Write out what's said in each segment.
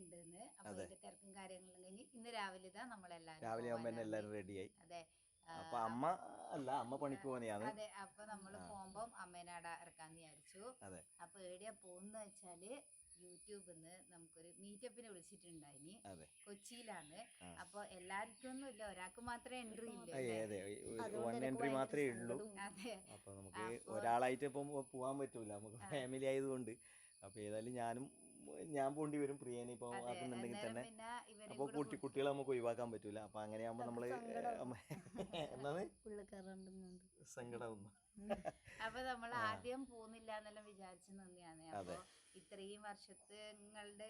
പോകാനുണ്ടെന്ന് അപ്പൊ അതിന്റെ തിരക്കും കാര്യങ്ങളും കഴിഞ്ഞ് ഇന്ന് രാവിലെ ഇതാ നമ്മളെല്ലാരും രാവിലെ ആകുമ്പോൾ തന്നെ. എല്ലാവരും റെഡിയായി അതെ. അപ്പൊ അമ്മ അല്ല അമ്മ പണിക്ക് പോകുന്നതാണ് അതെ അപ്പൊ നമ്മൾ പോകുമ്പോ അമ്മേനാട ഇറക്കാന്ന് വിചാരിച്ചു. അതെ. അപ്പൊ എവിടെയാ പോകുന്ന വെച്ചാൽ യൂട്യൂബിൽ നിന്ന് നമുക്കൊരു മീറ്റപ്പിനെ വിളിച്ചിട്ടുണ്ടായിനി. അതെ. കൊച്ചിയിലാണ്. അപ്പൊ എല്ലാവർക്കും ഒന്നും ഇല്ല. ഒരാൾക്ക് മാത്രമേ എൻട്രി ഇല്ല അതെ അതെ. വൺ എൻട്രി മാത്രമേ ഉള്ളൂ. അതെ. അപ്പൊ നമുക്ക് ഒരാളായിട്ട് ഇപ്പം പോകാൻ പറ്റൂല. നമുക്ക് ഫാമിലി ആയതുകൊണ്ട്. അപ്പൊ ഏതായാലും ഞാനും ഞാൻ പോണ്ടി വരും പ്രിയനെ ഇപ്പൊ ആക്കുന്നുണ്ടെങ്കിൽ അന്നേരം തന്നെ. അപ്പൊ കുട്ടി കുട്ടികളെ നമുക്ക് ഒഴിവാക്കാൻ പറ്റൂല. അപ്പൊ അങ്ങനെയാകുമ്പോ നമ്മൾ എന്താണ്? പുള്ളിക്കാരുണ്ടെന്നുണ്ട് അപ്പൊ നമ്മൾ ആദ്യം പോകുന്നില്ല എന്നെല്ലാം വിചാരിച്ചു നിന്നെയാണ് അപ്പൊ ഇത്രയും വർഷങ്ങളുടെ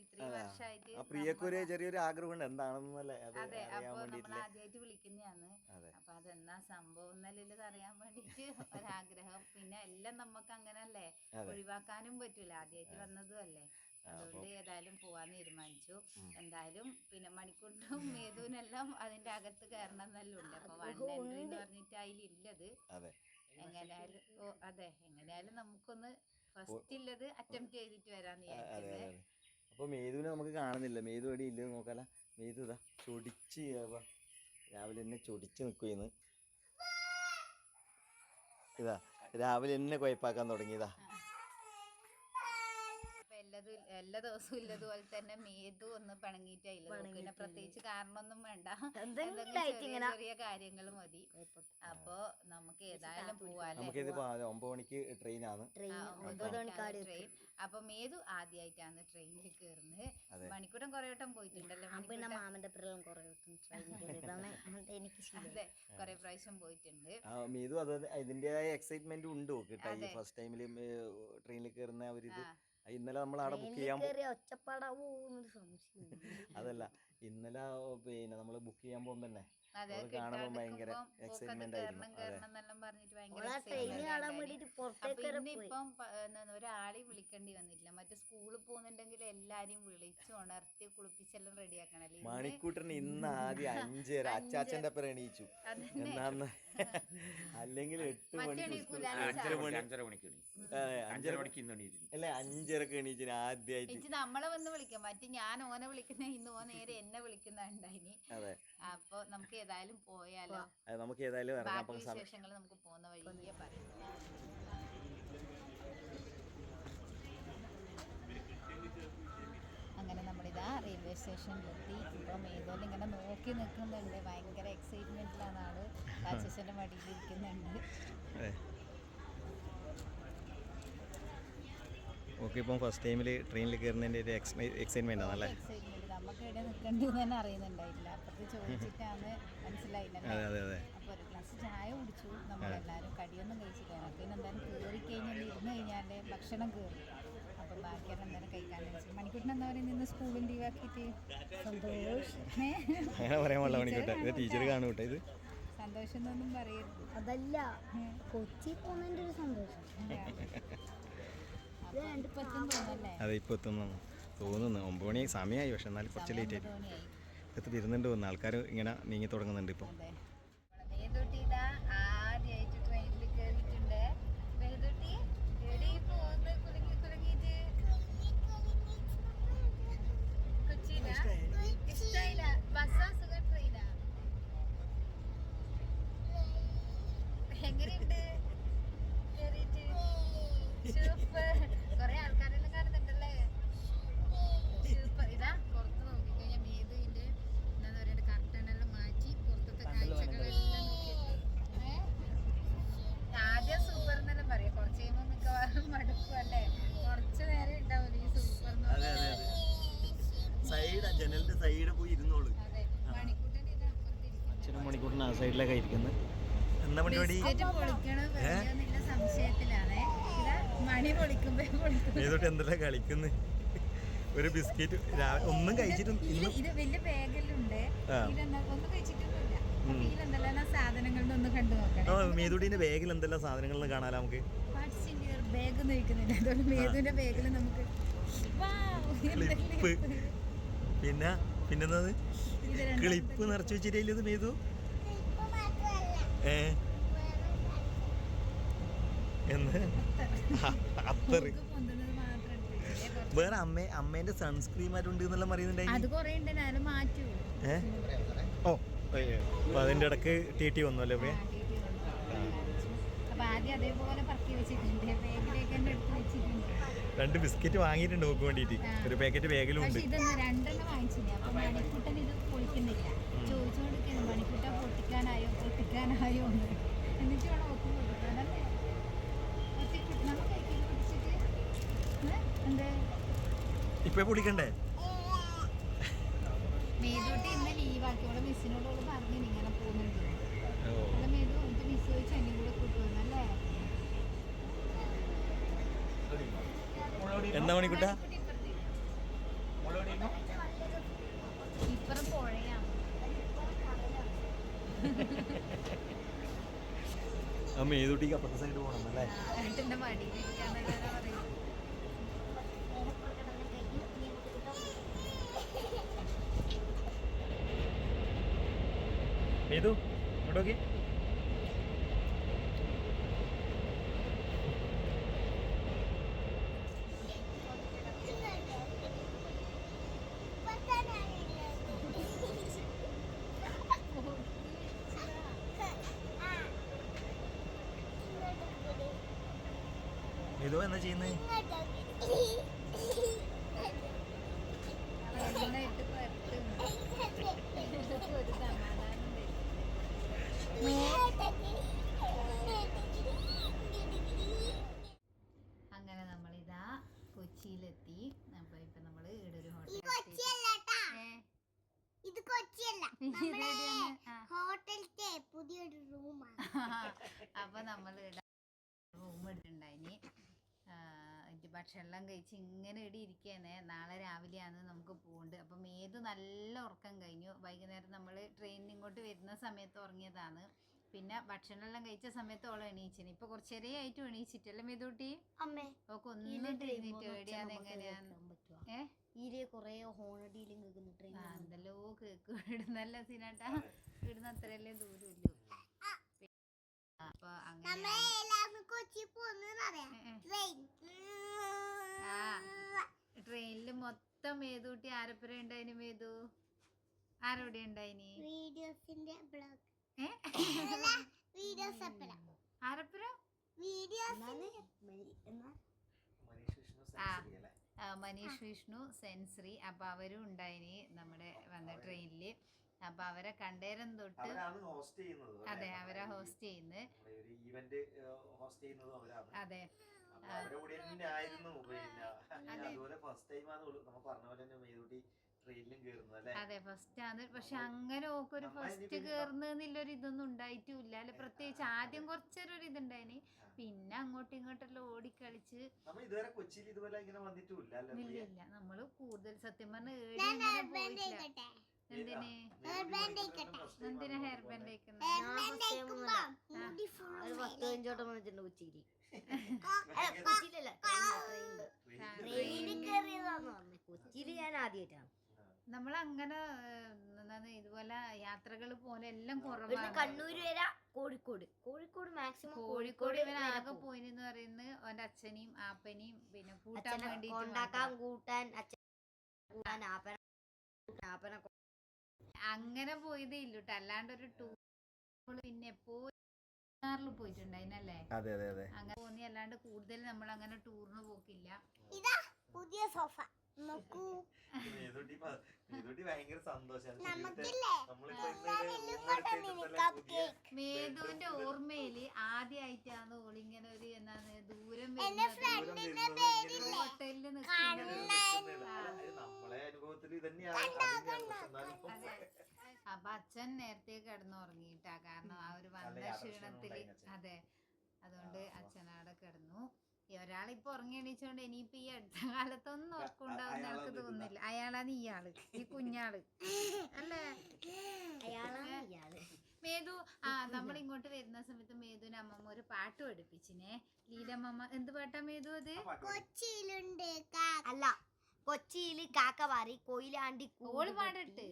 ഇത്രയും വർഷമായിട്ട് ആ പ്രിയക്കൊരു ചെറിയൊരു ആഗ്രഹമുണ്ട്. എന്താണെന്നല്ലേ അതെ അറിയാൻ അപ്പൊ നമ്മൾ ആദ്യമായിട്ട് വിളിക്കുന്നതാണ് അതെ. അപ്പൊ അതെന്നാ സംഭവം എന്നല്ല ഇത് അറിയാൻ വേണ്ടിട്ട് ഒരാഗ്രഹം. പിന്നെ എല്ലാം നമുക്ക് അങ്ങനല്ലേ ഒഴിവാക്കാനും പറ്റൂല. ആദ്യമായിട്ട് വന്നതും അല്ലേ? അതുകൊണ്ട് ഏതായാലും പോവാൻ തീരുമാനിച്ചു. എന്തായാലും പിന്നെ മണിക്കൂട്ടും മേതുവിനെല്ലാം അതിന്റെ അകത്ത് കയറണം എന്നെല്ലാം ഉണ്ട് അപ്പൊ വൺ എൻട്രി എന്ന് പറഞ്ഞിട്ട് അതിലില്ലത്. അതെ. എങ്ങനെയായാലും ഓ അതെ. എങ്ങനെയാലും നമുക്കൊന്ന് ഫസ്റ്റ് ഉള്ളത് അറ്റംപ്റ്റ് ചെയ്തിട്ട് വരാന്ന് അതെ വിചാരിക്കുന്നത് അതെ അപ്പൊ മേതുവിനെ നമുക്ക് കാണുന്നില്ല. മേതു എവിടെ ഇല്ലെന്ന് നോക്കാല. മേതു ഇതാ ചൊടിച്ച് രാവിലെ തന്നെ ചൊടിച്ച് നിൽക്കുമെന്ന് ഇതാ രാവിലെ എന്നെ കുഴപ്പാക്കാൻ തുടങ്ങിയതാ എല്ലാതും എല്ലാ ദിവസവും ഇല്ലതുപോലെ തന്നെ മേതു ഒന്ന് പിണങ്ങിയിട്ടില്ല പിന്നെ പ്രത്യേകിച്ച് കാരണമൊന്നും വേണ്ട. എന്തെങ്കിലും ചെറിയ ചെറിയ കാര്യങ്ങൾ മതി. അപ്പൊ നമുക്ക് ഏതായാലും പോവാല്ലേ? ഒമ്പത് മണിക്ക് ട്രെയിൻ ആണ്. ട്രെയിൻ അപ്പൊ മേതു ആദ്യമായിട്ടാണ് ട്രെയിനിൽ കയറുന്നത് മണിക്കൂട്ടം കുറെ വട്ടം പോയിട്ടുണ്ടല്ലോ? പിന്നെ മാമന്റെ പിറലും കുറെ വട്ടം ട്രെയിനിൽ എനിക്ക് അതെ കുറെ പ്രാവശ്യം പോയിട്ടുണ്ട്. മേതു അത് ഇതിന്റെതായ എക്സൈറ്റ്മെന്റ് ഉണ്ട്. കേട്ടോ ഈ ഫസ്റ്റ് ടൈമിൽ ട്രെയിനിൽ കയറുന്ന ഒരു ഇത് ഇന്നലെ നമ്മൾ അവിടെ ബുക്ക് ചെയ്യാൻ അതല്ല ഇന്നലെ പിന്നെ നമ്മൾ ബുക്ക് ചെയ്യാൻ പോകുമ്പോൾ തന്നെ കാണുമ്പോൾ ഭയങ്കര എക്സൈറ്റ്മെന്റ് ആയിരുന്നു. കയറണം എന്നെല്ലാം പറഞ്ഞിട്ട് ഭയങ്കര ട്രെയിൻ കാണാൻ ഉണ്ടായിന്. വേണ്ടിട്ട് പുറത്തേക്ക് അപ്പൊ വരെ ഇന്നിപ്പം പ- എന്താണ് ഒരാളെയും വിളിക്കേണ്ടി വന്നില്ല മറ്റേ സ്കൂളിൽ പോകുന്നുണ്ടെങ്കിൽ എല്ലാരെയും വിളിച്ചു ഉണർത്തി കുളിപ്പിച്ചെല്ലാം റെഡിയാക്കണല്ലേ ഇന്ന് മണിക്കൂട്ടന് ഇന്ന് ആദ്യം അഞ്ചര അച്ചാച്ചന്റെ ഒപ്പം എണീച്ചു. അല്ലെങ്കിൽ എട്ട് മണി മണിക്ക് അഞ്ചര മണി അഞ്ചര മണിക്ക്. അല്ലെ അഞ്ചരക്ക് എണീച്ചിന് ആദ്യമായിട്ട് നമ്മളെ വന്ന് വിളിക്കാം. മറ്റേ ഞാൻ ഓനെ വിളിക്കുന്ന ഇന്ന് ഓ നേരെ എന്നെ വിളിക്കുന്ന ഉണ്ടായിനി. അതെ. അപ്പൊ നമുക്ക് ഏതായാലും പോയാലോ? നമുക്ക് ഏതായാലും ഇറങ്ങാം. വിശേഷങ്ങൾ നമുക്ക് പോകുന്ന വഴിയെ പറയാം. അങ്ങനെ നമ്മളിതാ റെയിൽവേ സ്റ്റേഷനിലെത്തി ഇപ്പം ഏതോലും ഇങ്ങനെ നോക്കി നിൽക്കുന്നുണ്ട്. ഭയങ്കര എക്സൈറ്റ്മെന്റിലാണ് ആൾ. അച്ഛന്റെ മടിയിൽ ഇരിക്കുന്നുണ്ട്. അതെ. ഓക്കെ ഇപ്പം ഫസ്റ്റ് ടൈമിൽ ട്രെയിനിൽ കയറുന്നതിന്റെ ഒരു എക്സൈറ്റ്മെന്റ് ആണല്ലേ? നമുക്ക് ഇവിടെ നിൽക്കേണ്ടത് തന്നെ അറിയുന്നുണ്ടായില്ല അപ്പുറത്ത് ചോദിച്ചിട്ടാണ് മനസ്സിലായില്ല അതെ അതെ അതെ. അപ്പോൾ ഒരു ഗ്ലാസ് ചായ കുടിച്ചു. നമ്മളെല്ലാവരും കടിയൊന്നും കഴിച്ചില്ല. പിന്നെ എന്തായാലും കയറി കഴിഞ്ഞാൽ ഇരുന്ന് കഴിഞ്ഞാൽ ഭക്ഷണം കയറി അപ്പം ബാക്കിയെല്ലാം എന്തായാലും കഴിക്കാൻ വെച്ചു മണിക്കൂട്ടിന് എന്താ പറയുന്നത് ഇന്ന് സ്കൂളിൽ ലീവാക്കിയിട്ട് സന്തോഷം ടീച്ചർ കാണും ഇത്? സന്തോഷം എന്നൊന്നും പറയരുത്. അതല്ല കൊച്ചി പോകുന്നതിന്റെ ഒരു സന്തോഷം. അതെ ഇപ്പൊ എത്തുന്നു തോന്നുന്നു. ഒമ്പത് മണി സമയമായി. പക്ഷെ എന്നാൽ കുറച്ച് ലേറ്റ് ആയിട്ട് ഇത് വരുന്നുണ്ട് തോന്നുന്നു ആൾക്കാർ ഇങ്ങനെ നീങ്ങി തുടങ്ങുന്നുണ്ട് ഇപ്പം അതെ മേതൊട്ടി ഇതാ ആദ്യമായിട്ട് ട്രെയിനിൽ കയറിയിട്ടുണ്ട് മേതൊട്ടി എവിടെ പോകുന്നത് കുലുങ്ങി കുലുങ്ങിയിട്ട് കൊച്ചിയിലാ ഇഷ്ടായില്ല ബസ്സാ സുഖം ട്രെയിനാ എങ്ങനെയുണ്ട് കേറിയിട്ട് സൂപ്പർ കൊറേ ആൾക്കാരെല്ലാം കാണുന്നുണ്ടല്ലേ സൂപ്പർ ഇതാ പുറത്ത് നോക്കിക്കഴിഞ്ഞാൽ മേതുവിന്റെ എന്താ പറയുക കർട്ടനെല്ലാം മാറ്റി പുറത്തത്തെ കാഴ്ചകളെല്ലാം നോക്കിയിട്ട് ഏ? ആദ്യം സൂപ്പർ എന്നെല്ലാം പറയാം കുറച്ച് കഴിയുമ്പോൾ മിക്കവാറും മടുക്കും അല്ലേ കുറച്ച് നേരം ഉണ്ടാവും ഈ സൂപ്പർ എന്ന് അതെ അതെ അതെ സൈഡ് ജനലിന്റെ സൈഡ് പോയി ഇരുന്നോളൂ അതെ മണിക്കൂട്ടന്റെ ഇത് അപ്പുറത്തിരിക്കും അച്ഛനും മണിക്കൂറിന് ആ സൈഡിലൊക്കെ ഇരിക്കുന്നത്. എന്താ പരിപാടി? ഏതോട്ട് എന്തെല്ലാം കളിക്കുന്നു? ഒരു ബിസ്ക്കറ്റ് ഒന്നും കഴിച്ചിട്ടും ഇത് വലിയ ബാഗിലുണ്ട്. ഒന്നും കഴിച്ചിട്ടൊന്നുമില്ല. മേതുടീന്റെ ബാഗിൽ എന്തെല്ലാം സാധനങ്ങൾ കാണാലോ നമുക്ക്? ബാഗ് എന്ന് ചോദിക്കുന്നില്ല. അതുകൊണ്ട് മേതുവിന്റെ ബാഗിൽ നമുക്ക് ക്ലിപ്പ്. പിന്നെ പിന്നെന്നത് ഇത് ക്ലിപ്പ് നിറച്ചു വെച്ചിട്ടില്ല ഇത് മേതു? ഏ? എന്ന്? അത്തറ് വേറെ അമ്മ അമ്മേന്റെ സൺസ്ക്രീൻ ആയിട്ടുണ്ട് എന്നെല്ലാം ഏ? ഓ അപ്പൊ അതിന്റെ ഇടയ്ക്ക് ടി ടി വന്നു. അല്ലേ രണ്ട് ബിസ്ക്കറ്റ് വാങ്ങിയിട്ടുണ്ട് നോക്ക് വേണ്ടിയിട്ട്. ഒരു പാക്കറ്റ് ബാഗിലും ഉണ്ട്. പൊളിക്കുന്നില്ല ചോദിച്ചുകൊണ്ടിരിക്കുന്നു മണിക്കൂട്ട പൊട്ടിക്കാനായോ? പൊട്ടിക്കാനായോ? എന്ന്. എന്നിട്ട് വേണം ഒത്തു പൊട്ടിക്കാനല്ലേ ഒത്തി നമുക്ക് കൈക്കിൽ പിടിച്ചിട്ട് ഏ? എന്ത്? ഇപ്പൊ പൊളിക്കണ്ടേ മേതൂട്ടി ഇന്ന് ലീവാക്കി അവളെ മിസ്സിനോട് അവൾ പറഞ്ഞു ഇങ്ങനെ പോകുന്നുണ്ട്. അല്ല മേതു എന്നിട്ട് മിസ് ചോദിച്ചു എന്നെ കൂടെ കൂട്ടുവന്നല്ലേ എന്താ മണിക്കുട്ട? ഇപ്പുറം പുഴയാണ് ആ മേതുട്ടിക്ക് അപ്പുറത്തെ സൈഡ് പോകണം അല്ലേ ഏട്ടന്റെ മടിയിലിരിക്കാന്നല്ല പറയുന്നത് മേതു ഇങ്ങോട്ടോക്കി മേതു എന്താ ചെയ്യുന്നത്. അങ്ങനെ നമ്മളിതാ കൊച്ചിയിലെത്തി. അപ്പൊ ഇപ്പൊ നമ്മൾ ഇവിടെ ഒരു ഹോട്ടൽ ഇത് കൊച്ചിയല്ല. ഹോട്ടലിന്റെ പുതിയൊരു റൂമാണ് അപ്പൊ നമ്മൾ റൂം എടുത്തിട്ടുണ്ടായിനി. ഭക്ഷണമെല്ലാം കഴിച്ച് ഇങ്ങനെ ഇടി ഇരിക്കുകയാണ് നാളെ രാവിലെയാണ് നമുക്ക് പോകേണ്ടത് അപ്പം ഏത് നല്ല ഉറക്കം കഴിഞ്ഞു. വൈകുന്നേരം നമ്മൾ ട്രെയിനിന് ഇങ്ങോട്ട് വരുന്ന സമയത്ത് ഉറങ്ങിയതാണ്. പിന്നെ ഭക്ഷണമെല്ലാം കഴിച്ച സമയത്ത് ഓളം എണീച്ചിന്. ഇപ്പൊ കുറച്ച് ചെറിയ ആയിട്ട് എണീച്ചിട്ടല്ലേ മേതൂട്ടി? അമ്മേ ഒക്കെ ഒന്നും തിരിഞ്ഞിട്ട് എവിടെയാണ് എങ്ങനെയാന്ന് ഏ? ഈരെ കൊറേ ഹോണടിയിലും കേൾക്കുന്ന ട്രെയിൻ എന്തെല്ലോ കേക്ക് ഇടുന്നല്ല സീനാട്ടാ ഇടുന്ന അത്രയല്ലേ ദൂരമില്ലു അപ്പൊ അങ്ങനെ കൊച്ചി ട്രെയിനിൽ മൊത്തം മേതൂട്ടി ആരപ്പുര ഉണ്ടായിന് മേതു? ആരോടെ ഉണ്ടായിനി വീഡിയോസിന്റെ ബ്ലോഗ് വീഡിയോസ് ആരപ്പുര മനീഷ് വിഷ്ണു സെൻസറി അപ്പൊ അവരും ഉണ്ടായിനി നമ്മുടെ വന്ന ട്രെയിനിൽ അപ്പൊ അവരെ കണ്ടേരം തൊട്ട് അതെ അവരെ ഹോസ്റ്റ് ചെയ്യുന്നത് ഹോസ്റ്റ് ചെയ്യുന്നത് അതെ. അതുപോലെ ഫസ്റ്റ് ടൈം നമ്മൾ പറഞ്ഞ പോലെ തന്നെ മേതുട്ടി അതെ ഫസ്റ്റ് ആണ്. പക്ഷെ അങ്ങനെ ഓക്ക് ഒരു ഫസ്റ്റ് കേറുന്നൊരു ഇതൊന്നും ഉണ്ടായിട്ടില്ല. അല്ലെ പ്രത്യേകിച്ച് ആദ്യം കുറച്ചൊരു ഒരു ഇതുണ്ടായിനി പിന്നെ അങ്ങോട്ടും ഇങ്ങോട്ടെല്ലാം ഓടിക്കളിച്ച് നമ്മൾ ഇതുവരെ കൊച്ചിയിൽ ഇതുപോലെ ഇങ്ങനെ വന്നിട്ടില്ല അല്ലേ? ഇല്ല നമ്മൾ കൂടുതൽ സത്യം പറഞ്ഞ പോയിട്ടില്ല. ചെയ്യട്ടെ എന്തിന്? ഹെയർ ബാൻഡ് ഒരു പത്ത് വന്നിട്ടുണ്ട് ട്രെയിനിൽ കയറിയതാന്ന് പറഞ്ഞു. കൊച്ചിയിൽ ഞാൻ ആദ്യമായിട്ടാണ് നമ്മൾ അങ്ങനെ ഇതുപോലെ യാത്രകൾ പോലെ എല്ലാം കുറവാണ്. കണ്ണൂര് വരെ കോഴിക്കോട്. കോഴിക്കോട് മാക്സിമം കോഴിക്കോട് ഇവൻ ആകെ. പോയിന്ന് പറയുന്നത് അവന്റെ അച്ഛനെയും ആപ്പനെയും പിന്നെ കൂട്ടാൻ വേണ്ടി കൂട്ടാൻ അച്ഛൻ കൂട്ടാൻ ആപ്പന കൂട്ടാൻ, ആപ്പനെ കൊ- അങ്ങനെ പോയതേ ഇല്ലു അല്ലാണ്ട് ഒരു ടൂർ പിന്നെ മൂന്നാറിൽ പോയിട്ടുണ്ടായിനല്ലേ? അതെ അതെ അതെ. അങ്ങനെ തോന്നി അല്ലാണ്ട് കൂടുതൽ നമ്മൾ അങ്ങനെ ടൂറിന് പോക്കില്ല. ഇതാ പുതിയ സോഫ നോക്കൂ. ഭയങ്കര സന്തോഷമാണ് മേധുവിന്റെ ഓർമ്മയിൽ ആദ്യമായിട്ടാണ് ഓളിങ്ങനെ ഒരു എന്താണ് ദൂരം ഹോട്ടലിൽ നിൽക്കുന്നത്. നമ്മളെ അനുഭവത്തിൽ തന്നെയാണ് അതിനെയാണ് പക്ഷെ എന്നാലും അതെ അപ്പൊ അച്ഛൻ നേരത്തെ കിടന്നുറങ്ങിയിട്ടാ കാരണം ആ ഒരു വന്ന ക്ഷീണത്തിൽ അതെ. അതുകൊണ്ട് അച്ഛൻ അവിടെ അച്ഛനവിടെ കിടന്നു ഒരാളിപ്പോ ഉറങ്ങി എണീച്ചോണ്ട് ഇനിയിപ്പോ ഈ അടുത്ത കാലത്തൊന്നും ഉറക്കുണ്ടാവും എനിക്ക് തോന്നുന്നില്ല. അയാളാണ് ഇയാൾ. ഈ കുഞ്ഞാൾ. അല്ലേ? അയാളാണ് ഇയാൾ. മേതു ആ നമ്മൾ ഇങ്ങോട്ട് വരുന്ന സമയത്ത് മേതുവിന് അമ്മമ്മ ഒരു പാട്ട് പഠിപ്പിച്ചിനെ. ലീലമ്മ എന്ത് പാട്ടാ മേതു അത്? കൊച്ചിയിലുണ്ട് കാക്ക. അല്ല കൊച്ചിയിൽ കാക്ക പാറി കൊയിലാണ്ടി കൂട് ഓൾ പാടട്ട്.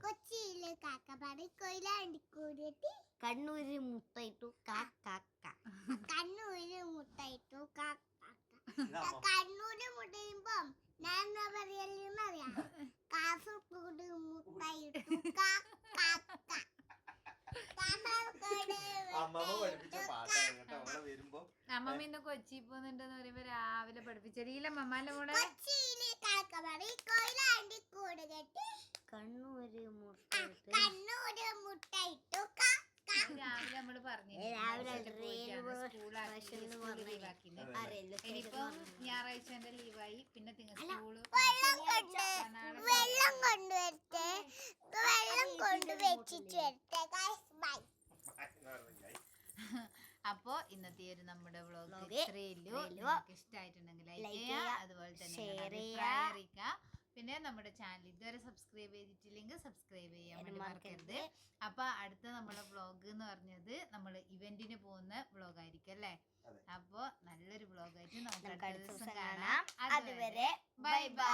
കൊച്ചിയിൽ കാക്ക പാടി കൊയിലാണ്ടി കൂടിയിട്ട് കണ്ണൂര് മുട്ടയിട്ടു കാക്ക കണ്ണൂര് മുട്ടയിട്ടു കാക്ക. കണ്ണൂര് മുട്ടയുമ്പം ഞാൻ എന്താ പറയലെന്നറിയാം കാസർഗോഡ് മുട്ടയിട്ടു കാക്ക അമ്മമ്മ പഠിപ്പിച്ച കൊച്ചി പോകുന്നുണ്ടെന്ന് പറയുമ്പോ രാവിലെ പഠിപ്പിച്ചറിയില്ല കൊച്ചിയിലെ കൂടെ കൊച്ചിയിലെ കാക്കമറി കൊയിലാണ്ടി കൂട് കെട്ടി കണ്ണൂര് മുട്ട കണ്ണൂര് മുട്ടയിട്ടു കാ, കാ. രാവിലെ നമ്മൾ പറഞ്ഞു ഞായറാഴ്ചന്റെ ലീവായി പിന്നെ സ്കൂൾ വെള്ളം കൊണ്ട് വെള്ളം കൊണ്ടുവരട്ടെ. വെള്ളം കൊണ്ട് വരട്ടെ ബൈ അപ്പോ ഇന്നത്തെ ഒരു നമ്മുടെ വ്ളോഗ് Vlog ഇത്രയേ ഉള്ളൂ. നിങ്ങൾക്ക് ഇഷ്ടമായിട്ടുണ്ടെങ്കിൽ ലൈക്ക് ചെയ്യുക അതുപോലെ തന്നെ അറിയിക്കുക. പിന്നെ നമ്മുടെ ചാനൽ ഇതുവരെ സബ്സ്ക്രൈബ് ചെയ്തിട്ടില്ലെങ്കിൽ സബ്സ്ക്രൈബ് ചെയ്യാൻ വേണ്ടി മറക്കരുത്. അപ്പൊ അടുത്ത നമ്മുടെ വ്ളോഗ് എന്ന് പറഞ്ഞത് നമ്മൾ ഇവന്റിന് പോകുന്ന വ്ളോഗ് ആയിരിക്കും അല്ലേ? അപ്പോ നല്ലൊരു വ്ളോഗ് ആയിട്ട് നമുക്ക് അടുത്ത ദിവസം കാണാം. അതുവരെ ബൈ ബൈ